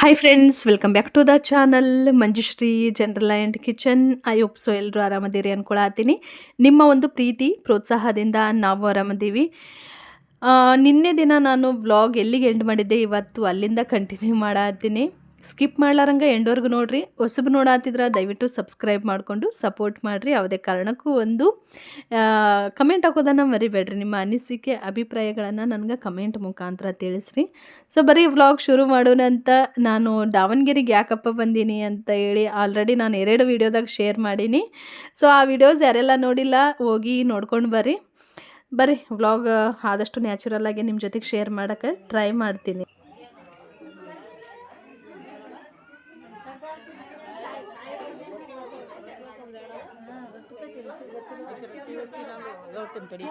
Hi friends welcome back to the channel Manjushree general and kitchen I so ಎಲ್ಲರೂ ಆರಾಮದಿರಿ ಅಂದ್ಕೊಳತ್ತೀನಿ ನಿಮ್ಮ ಒಂದು ಪ್ರೀತಿ, ಪ್ರೋತ್ಸಾಹದಿಂದ ನಾವು ಆರಾಮದೀವಿ. ನಿನ್ನೆ ದಿನ ನಾನು ಬ್ಲಾಗ್ ಎಲ್ಲಿಗೆ ಎಂಡ್ ಮಾಡಿದ್ದೆ ಇವತ್ತು ಅಲ್ಲಿಂದ ಕಂಟಿನ್ಯೂ ಮಾಡತ್ತೀನಿ ಸ್ಕಿಪ್ ಮಾಡ್ಲಾರಂಗೆ ಎಂಡೋರ್ಗು ನೋಡ್ರಿ, ಹೊಸಬು ನೋಡಾತಿದ್ರ ದಯವಿಟ್ಟು ಸಬ್ಸ್ಕ್ರೈಬ್ ಮಾಡಿಕೊಂಡು ಸಪೋರ್ಟ್ ಮಾಡಿರಿ. ಯಾವುದೇ ಕಾರಣಕ್ಕೂ ಒಂದು ಕಮೆಂಟ್ ಹಾಕೋದನ್ನು ಮರಿಬೇಡ್ರಿ. ನಿಮ್ಮ ಅನಿಸಿಕೆ, ಅಭಿಪ್ರಾಯಗಳನ್ನು ನನಗೆ ಕಮೆಂಟ್ ಮುಖಾಂತರ ತಿಳಿಸ್ರಿ. ಸೊ, ಬರೀ ವ್ಲಾಗ್ ಶುರು ಮಾಡೋಣ ಅಂತ ನಾನು ದಾವಣಗೆರೆಗೆ ಯಾಕಪ್ಪ ಬಂದೀನಿ ಅಂತ ಹೇಳಿ ಆಲ್ರೆಡಿ ನಾನು ಎರಡು ವೀಡಿಯೋದಾಗ ಶೇರ್ ಮಾಡೀನಿ. ಸೊ, ಆ ವಿಡಿಯೋಸ್ ಯಾರೆಲ್ಲ ನೋಡಿಲ್ಲ, ಹೋಗಿ ನೋಡ್ಕೊಂಡು ಬರ್ರಿ. ಬರ್ರಿ ವ್ಲಾಗ್ ಆದಷ್ಟು ನ್ಯಾಚುರಲ್ ಆಗಿ ನಿಮ್ಮ ಜೊತೆಗೆ ಶೇರ್ ಮಾಡೋಕ್ಕೆ ಟ್ರೈ ಮಾಡ್ತೀನಿ. ఉంటుంది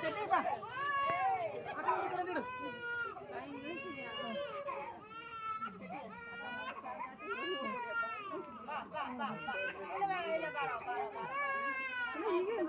செட்டிப்பா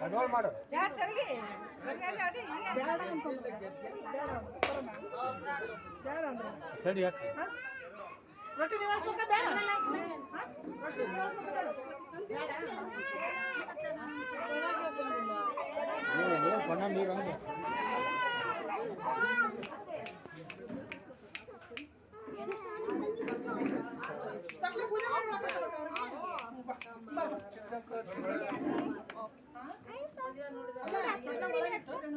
ಕಂಟ್ರೋಲ್ ಮಾಡು. ಸರಿ ಹಾಕಿ ನೀವು ನೀವು ಬಣ್ಣ ನೀರು ಹಂಗೆ. ನೀವು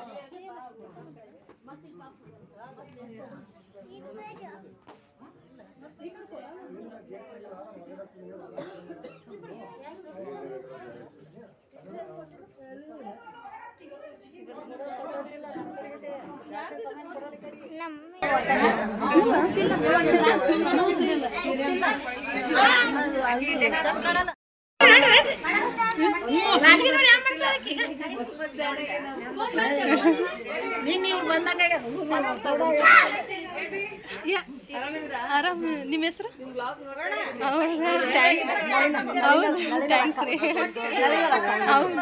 ನಮ್ಮ ಆರಾಮ್ ನಿಮ್ಮ ಹೆಸರು? ಹೌದಾ? ಥ್ಯಾಂಕ್ಸ್ ಹೌದು ಥ್ಯಾಂಕ್ಸ್ ರೀ. ಹೌದು.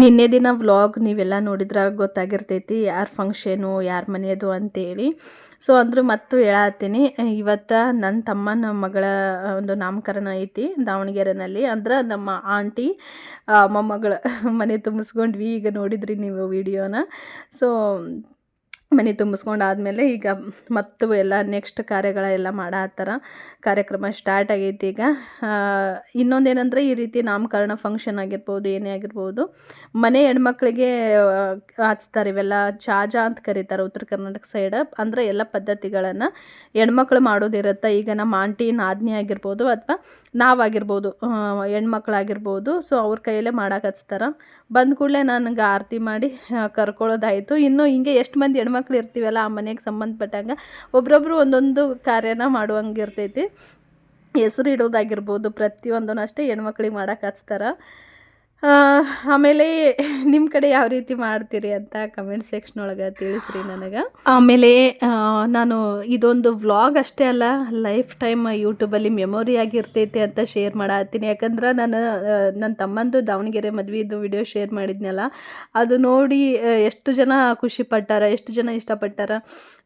ನಿನ್ನೆ ದಿನ ವ್ಲಾಗ್ ನೀವೆಲ್ಲ ನೋಡಿದ್ರ ಗೊತ್ತಾಗಿರ್ತೈತಿ, ಯಾರ ಫಂಕ್ಷನು ಯಾರ ಮನೆಯದು ಅಂತೇಳಿ. ಸೊ ಅಂದ್ರೆ ಮತ್ತು ಹೇಳತ್ತೀನಿ ಇವತ್ತು ನನ್ನ ತಮ್ಮನ ಮಗಳ ಒಂದು ನಾಮಕರಣ ಐತಿ, ದಾವಣಗೆರೆನಲ್ಲಿ. ಅಂದ್ರೆ ನಮ್ಮ ಆಂಟಿ ಮೊಮ್ಮಗಳ ಮನೆ ತುಂಬಿಸ್ಕೊಂಡ್ವಿ. ಈಗ ನೋಡಿದ್ರಿ ನೀವು ವಿಡಿಯೋನ ಸೊ ಮನೆ ತುಂಬಿಸ್ಕೊಂಡಾದ್ಮೇಲೆ ಈಗ ಮತ್ತು ಎಲ್ಲ ನೆಕ್ಸ್ಟ್ ಕಾರ್ಯಗಳೆಲ್ಲ ಮಾಡತ್ತಾರ ಕಾರ್ಯಕ್ರಮ ಸ್ಟಾರ್ಟ್ ಆಗೈತಿ ಈಗ. ಇನ್ನೊಂದೇನಂದರೆ ಈ ರೀತಿ ನಾಮಕರಣ ಫಂಕ್ಷನ್ ಆಗಿರ್ಬೋದು, ಏನೇ ಆಗಿರ್ಬೋದು, ಮನೆ ಹೆಣ್ಮಕ್ಳಿಗೆ ಹಚ್ತಾರೆ ಇವೆಲ್ಲ ಚಾಜಾ ಅಂತ ಕರೀತಾರೆ ಉತ್ತರ ಕರ್ನಾಟಕ ಸೈಡ್ ಅಂದರೆ ಎಲ್ಲ ಪದ್ಧತಿಗಳನ್ನು ಹೆಣ್ಮಕ್ಳು ಮಾಡೋದಿರುತ್ತೆ ಈಗ ನಮ್ಮ ಆಂಟಿ ನಾದ್ನಿ ಆಗಿರ್ಬೋದು ಅಥವಾ ನಾವಾಗಿರ್ಬೋದು ಹೆಣ್ಮಕ್ಳಾಗಿರ್ಬೋದು ಸೊ ಅವ್ರ ಕೈಯಲ್ಲೇ ಮಾಡೋಕೆ ಹಚ್ತಾರೆ. ಬಂದ ಕೂಡಲೇ ನನಗೆ ಆರತಿ ಮಾಡಿ ಕರ್ಕೊಳ್ಳೋದಾಯಿತು ಇನ್ನು ಹಿಂಗೆ ಎಷ್ಟು ಮಂದಿ ಹೆಣ್ಮಕ್ಳು ಇರ್ತೀವಲ್ಲ ಆ ಮನೆಗೆ ಸಂಬಂಧಪಟ್ಟಂಗೆ, ಒಬ್ರೊಬ್ರು ಒಂದೊಂದು ಕಾರ್ಯನ ಮಾಡುವಂಗೆ ಇರ್ತೈತಿ ಹೆಸರು ಇಡೋದಾಗಿರ್ಬೋದು, ಪ್ರತಿಯೊಂದನ್ನು ಅಷ್ಟೇ ಹೆಣ್ಮಕ್ಳಿಗೆ ಮಾಡೋಕೆ ಹಚ್ತಾರೆ. ಆಮೇಲೆ ನಿಮ್ಮ ಕಡೆ ಯಾವ ರೀತಿ ಮಾಡ್ತೀರಿ ಅಂತ ಕಮೆಂಟ್ ಸೆಕ್ಷನ್ ಒಳಗೆ ತಿಳಿಸ್ರಿ ನನಗೆ. ಆಮೇಲೆ ನಾನು ಇದೊಂದು ವ್ಲಾಗ್ ಅಷ್ಟೇ ಅಲ್ಲ ಲೈಫ್ ಟೈಮ್ ಯೂಟ್ಯೂಬಲ್ಲಿ ಮೆಮೊರಿ ಆಗಿರ್ತೈತೆ ಅಂತ ಶೇರ್ ಮಾಡತ್ತೀನಿ. ಯಾಕಂದ್ರೆ ನಾನು ನನ್ನ ತಮ್ಮಂದು ದಾವಣಗೆರೆ ಮದುವೆದು ವಿಡಿಯೋ ಶೇರ್ ಮಾಡಿದ್ನಲ್ಲ, ಅದು ನೋಡಿ ಎಷ್ಟು ಜನ ಖುಷಿಪಟ್ಟಾರ ಎಷ್ಟು ಜನ ಇಷ್ಟಪಟ್ಟಾರ.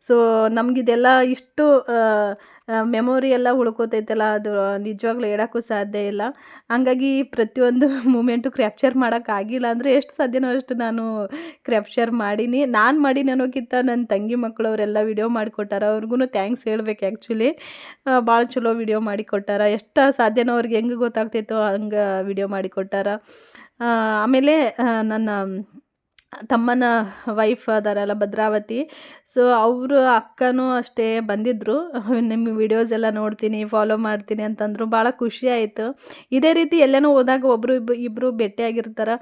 ಸೊ ನಮಗಿದೆಲ್ಲ ಇಷ್ಟು ಮೆಮೊರಿ ಎಲ್ಲ ಉಳ್ಕೋತೈತಲ್ಲ, ಅದು ನಿಜವಾಗ್ಲೂ ಹೇಳೋಕ್ಕೂ ಸಾಧ್ಯ ಇಲ್ಲ. ಹಂಗಾಗಿ ಪ್ರತಿಯೊಂದು ಮೂಮೆಂಟು ಕ್ರ್ಯಾಪ್ಚರ್ ಮಾಡೋಕ್ಕಾಗಿಲ್ಲ ಅಂದರೆ ಎಷ್ಟು ಸಾಧ್ಯನೋ ಅಷ್ಟು ನಾನು ಕ್ರ್ಯಾಪ್ಚರ್ ಮಾಡೀನಿ. ನಾನು ಮಾಡೀನಿ ಅನ್ನೋಕ್ಕಿಂತ ನನ್ನ ತಂಗಿ ಮಕ್ಕಳು ಅವರೆಲ್ಲ ವಿಡಿಯೋ ಮಾಡಿಕೊಟ್ಟಾರ ಅವ್ರಿಗೂ ಥ್ಯಾಂಕ್ಸ್ ಹೇಳ್ಬೇಕು ಆ್ಯಕ್ಚುಲಿ ಭಾಳ ಚಲೋ ವಿಡಿಯೋ ಮಾಡಿಕೊಟ್ಟಾರ. ಎಷ್ಟು ಸಾಧ್ಯನೋ ಅವ್ರಿಗೆ ಹೆಂಗೆ ಗೊತ್ತಾಗ್ತೈತೋ ಹಂಗೆ ವಿಡಿಯೋ ಮಾಡಿಕೊಟ್ಟಾರ. ಆಮೇಲೆ ನನ್ನ ತಮ್ಮನ ವೈಫ್ ಅದಾರಲ್ಲ ಭದ್ರಾವತಿ. ಸೊ ಅವರು ಅಕ್ಕನೂ ಅಷ್ಟೇ ಬಂದಿದ್ದರು ನಿಮ್ಮ ವಿಡಿಯೋಸ್ ಎಲ್ಲ ನೋಡ್ತೀನಿ ಫಾಲೋ ಮಾಡ್ತೀನಿ ಅಂತಂದರು. ಭಾಳ ಖುಷಿ ಆಯಿತು. ಇದೇ ರೀತಿ ಎಲ್ಲೇನೋ ಹೋದಾಗ ಒಬ್ಬರು ಇಬ್ಬ ಇಬ್ಬರು ಭೇಟಿಯಾಗಿರ್ತಾರೆ.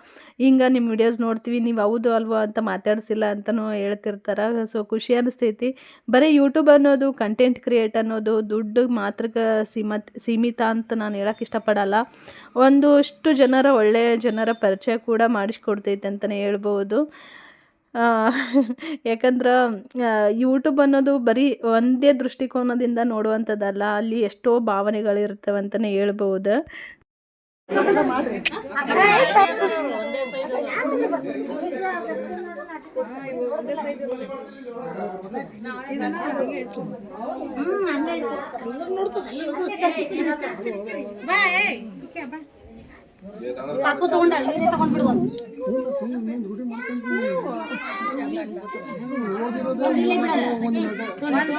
ಹಿಂಗೆ ನಿಮ್ಮ ವಿಡಿಯೋಸ್ ನೋಡ್ತೀವಿ, ನೀವು ಹೌದು ಅಲ್ವೋ ಅಂತ ಮಾತಾಡಿಸಿಲ್ಲ ಅಂತಲೂ ಹೇಳ್ತಿರ್ತಾರೆ. ಸೊ ಖುಷಿ ಅನಿಸ್ತೈತಿ. ಬರೀ ಯೂಟ್ಯೂಬ್ ಅನ್ನೋದು ಕಂಟೆಂಟ್ ಕ್ರಿಯೇಟ್ ಅನ್ನೋದು, ದುಡ್ಡು ಮಾತ್ರ ಸೀಮತ್, ಸೀಮಿತ ಅಂತ ನಾನು ಹೇಳೋಕ್ಕೆ ಇಷ್ಟಪಡಲ್ಲ. ಒಂದಷ್ಟು ಜನರ ಒಳ್ಳೆಯ ಜನರ ಪರಿಚಯ ಕೂಡ ಮಾಡಿಸ್ಕೊಡ್ತೈತೆ ಅಂತಲೇ ಹೇಳ್ಬೋದು. ಆ, ಯಾಕಂದ್ರೆ ಯೂಟ್ಯೂಬ್ ಅನ್ನೋದು ಬರೀ ಒಂದೇ ದೃಷ್ಟಿಕೋನದಿಂದ ನೋಡುವಂಥದ್ದಲ್ಲ ಅಲ್ಲಿ ಎಷ್ಟೋ ಭಾವನೆಗಳಿರ್ತವೆ ಅಂತಲೇ ಹೇಳ್ಬೋದು. ಪಾಕು ತಗೊಂಡಾಳ ನೀನೇ ತಗೊಂಡ್ಬಿಡು ಇಲ್ಲೇ ಬಿಡಲ್ಲ.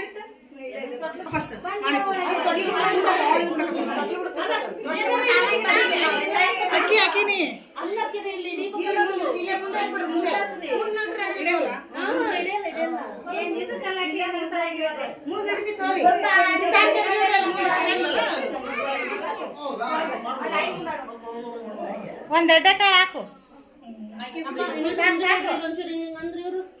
ಅಕ್ಕಿ ಹಾಕಿನಿ ಒಂದ್ ಎಡ್ಡೆಕಾಯಿ ಹಾಕು ಮುಂದೆ ಆ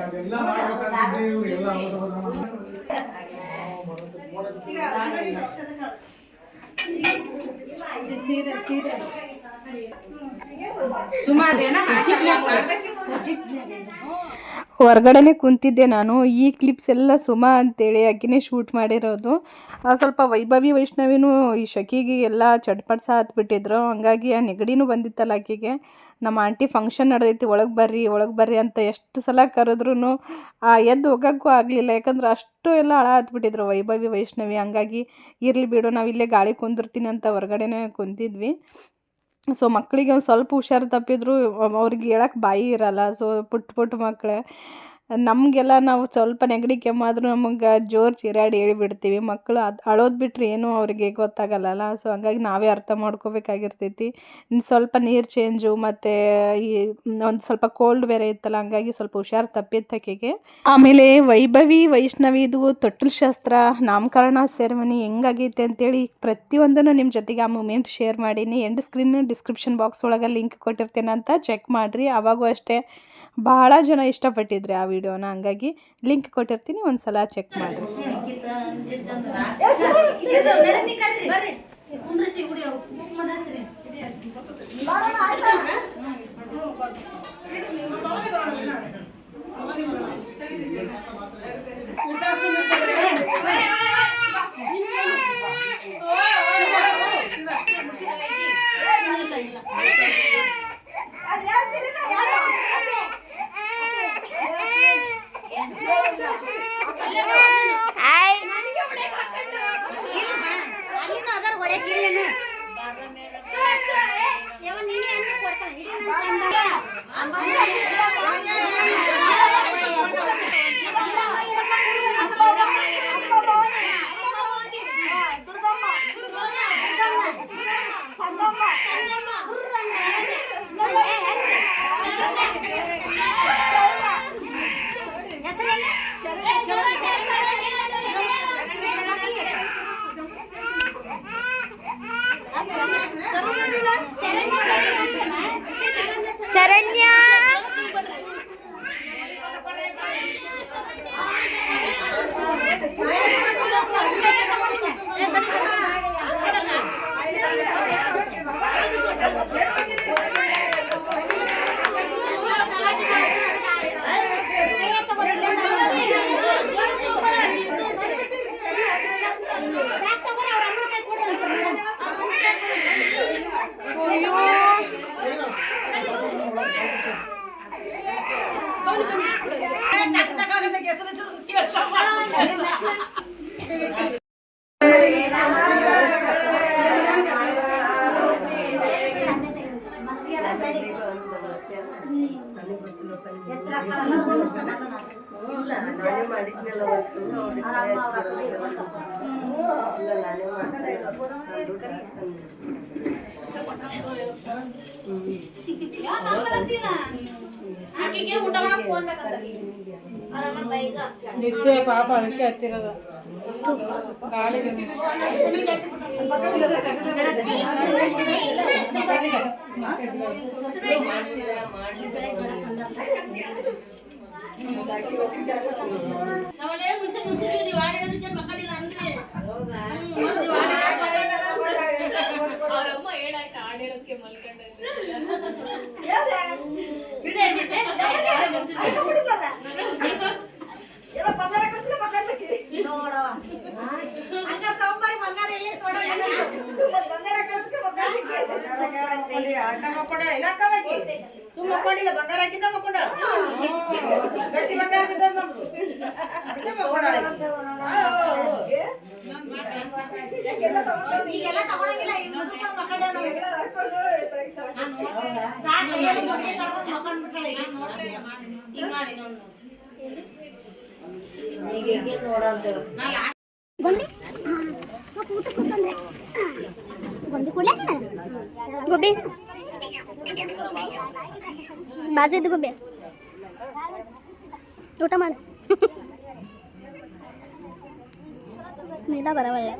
ಅದೆಲ್ಲ ಮಾಡ್ಬೇಕಾದ್ರೆ ಎಲ್ಲ ಅವಸರ ಮಾಡಿ ಹೊರ್ಗಡೆನೆ ಕುಂತಿದ್ದೆ ನಾನು. ಈ ಕ್ಲಿಪ್ಸ್ ಎಲ್ಲ ಸುಮಾ ಅಂತೇಳಿ ಆಕಿನೇ ಶೂಟ್ ಮಾಡಿರೋದು. ಸ್ವಲ್ಪ ವೈಭವಿ ವೈಷ್ಣವಿನೂ ಈ ಶಕಿಗೆ ಎಲ್ಲ ಚಟ್ಪಟ್ಸ ಹತ್ಬಿಟ್ಟಿದ್ರು ಹಂಗಾಗಿ ಆ ನೆಗಡಿನೂ ಬಂದಿತ್ತಲ್ಲ ಆಕಿಗೆ ನಮ್ಮ ಆಂಟಿ ಫಂಕ್ಷನ್ ನಡೆದೈತಿ, ಒಳಗೆ ಬರ್ರಿ ಒಳಗೆ ಬರ್ರಿ ಅಂತ ಎಷ್ಟು ಸಲ ಕರೆದ್ರೂ ಆ ಎದ್ದು ಹೋಗೋಕ್ಕೂ ಆಗಲಿಲ್ಲ. ಯಾಕಂದ್ರೆ ಅಷ್ಟು ಎಲ್ಲ ಹಳ ಹತ್ಬಿಟ್ಟಿದ್ರು ವೈಭವಿ ವೈಷ್ಣವಿ. ಹಂಗಾಗಿ ಇರಲಿ ಬಿಡು, ನಾವು ಇಲ್ಲೇ ಗಾಳಿ ಕುಂದಿರ್ತೀನಿ ಅಂತ ಹೊರಗಡೆನೇ ಕುಂತಿದ್ವಿ. ಸೊ ಮಕ್ಕಳಿಗೆ ಒಂದು ಸ್ವಲ್ಪ ಹುಷಾರು ತಪ್ಪಿದ್ರು ಅವ್ರಿಗೆ ಹೇಳಕ್ಕೆ ಬಾಯಿ ಇರಲ್ಲ. ಸೊ ಪುಟ್ಟ ಪುಟ್ಟ ಮಕ್ಕಳೇ ನಮಗೆಲ್ಲ ನಾವು ಸ್ವಲ್ಪ ನೆಗಡಿ ಕೆಮ್ಮಾದರೂ ನಮಗೆ ಜೋರು ಚಿರಾಡಿ ಹೇಳಿಬಿಡ್ತೀವಿ. ಮಕ್ಕಳು ಅದು ಅಳೋದು ಬಿಟ್ಟರೆ ಏನು ಅವರಿಗೆ ಗೊತ್ತಾಗಲ್ಲಲ್ಲ. ಸೊ ಹಂಗಾಗಿ ನಾವೇ ಅರ್ಥ ಮಾಡ್ಕೋಬೇಕಾಗಿರ್ತೈತಿ. ಸ್ವಲ್ಪ ನೀರು ಚೇಂಜು ಮತ್ತು ಈ ಒಂದು ಸ್ವಲ್ಪ ಕೋಲ್ಡ್ ಬೇರೆ ಇತ್ತಲ್ಲ, ಹಂಗಾಗಿ ಸ್ವಲ್ಪ ಹುಷಾರು ತಪ್ಪಿತ್ತು ಆಕೆಗೆ. ಆಮೇಲೆ ವೈಭವಿ ವೈಷ್ಣವಿದು ತೊಟ್ಟಲು ಶಾಸ್ತ್ರ, ನಾಮಕರಣ ಸೆರೆಮನಿ ಹೆಂಗಾಗೈತೆ ಅಂತೇಳಿ ಪ್ರತಿಯೊಂದನ್ನು ನಿಮ್ಮ ಜೊತೆಗೆ ಆ ಮೂಮೆಂಟ್ ಶೇರ್ ಮಾಡೀನಿ. ಎಂಡ್ ಸ್ಕ್ರೀನ್ ಡಿಸ್ಕ್ರಿಪ್ಷನ್ ಬಾಕ್ಸ್ ಒಳಗೆ ಲಿಂಕ್ ಕೊಟ್ಟಿರ್ತೇನೆ ಅಂತ ಚೆಕ್ ಮಾಡಿರಿ. ಅವಾಗೂ ಅಷ್ಟೇ. ಭಾಳ ಜನ ಇಷ್ಟಪಟ್ಟಿದ್ರೆ ಆ ವಿಡಿಯೋನ ಹಂಗಾಗಿ ಲಿಂಕ್ ಕೊಟ್ಟಿರ್ತೀನಿ ಒಂದು ಸಲ ಚೆಕ್ ಮಾಡಿರಿ ಇದು Jaranya. Thank you. ನಾನೇ ಮಾಡಿದ್ನಲ್ಲ ಅವತ್ತು. ಮಾಡ್ತಾ ಇಲ್ಲ ಆಕೆಗೆ ಊಟ ಮಾಡಕ್ ಅದಕ್ಕೆ ಹತ್ತಿರದ ನೋಡವ ಹಂಗ ತಗೊಂಬರಿ ಬಂಗಾರ ಎಲ್ಲಿ ತುಂಬ ಮಕ್ಕೊಂಡಿಲ್ಲ ಬಂಗಾರ ಹಾಕಿಂದ ಮಕ್ಕೊಂಡ ಗಟ್ಟಿ ಬಂಗಾರ ಬಿದ್ದದ್ ನಮ್ದು ಅದಕ್ಕೆ ಮಕ್ಕೊಂಡಾಳೆ ಈಗೆಲ್ಲ ತಗೊಳಂಗಿಲ್ಲ ಈಗ ಮುದುಕೊಂಡು ಮಕ್ಕಳ ಸಾಕು ಏನು ಮೊಟ್ಟೆ ಕಳ್ಕೊಂಡು ಮಕ್ಕೊಂಡ್ಬಿಟ್ರಲ್ಲ ಈಗ ಹಿಂಗ್ ಮಾಡಿ ನೋಡು. ಈಗ ಹೇಗೆ ನೋಡಂತೇವೆ ಗೊಂಬೆ ಮತ್ತೆ ಊಟ ಗೊಂಬೆ ಕೊಡ್ಲೇ ಗೊಂಬೆ ಬಾಜು ಇದ್ದು ಊಟ ಮಾಡು. ನಿದ ಬರವಲ್ಲ.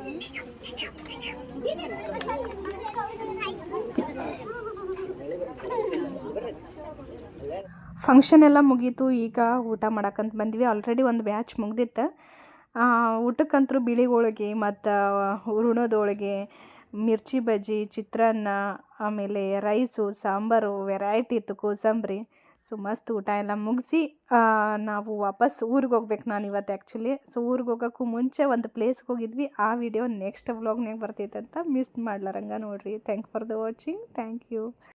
ಫಂಕ್ಷನ್ ಎಲ್ಲ ಮುಗೀತು, ಈಗ ಊಟ ಮಾಡಕ್ಕಂತ ಬಂದ್ವಿ. ಆಲ್ರೆಡಿ ಒಂದು ಬ್ಯಾಚ್ ಮುಗ್ದಿತ್ತು. ಊಟಕ್ಕಂತರೂ ಬಿಳಿ ಹೋಳಿಗೆ ಮತ್ತು ಹೂರ್ಣದ ಹೋಳಿಗೆ ಮಿರ್ಚಿ ಬಜ್ಜಿ, ಚಿತ್ರಾನ್ನ, ಆಮೇಲೆ ರೈಸು, ಸಾಂಬಾರು, ವೆರೈಟಿ ಇತ್ತು ಕೋಸಂಬರಿ. ಸೊ ಮಸ್ತ್ ಊಟ ಎಲ್ಲ ಮುಗಿಸಿ ನಾವು ವಾಪಸ್ ಊರಿಗೆ ಹೋಗ್ಬೇಕು ನಾನು ಇವತ್ತು ಆ್ಯಕ್ಚುಲಿ ಸೊ ಊರಿಗೆ ಹೋಗೋಕ್ಕೂ ಮುಂಚೆ ಒಂದು ಪ್ಲೇಸ್ಗೆ ಹೋಗಿದ್ವಿ. ಆ ವಿಡಿಯೋ ನೆಕ್ಸ್ಟ್ ವ್ಲಾಗ್ನಾಗ ಬರ್ತೈತೆ ಅಂತ ಮಿಸ್ ಮಾಡ್ಲಾರಂಗ ನೋಡಿರಿ. Thank for the watching thank you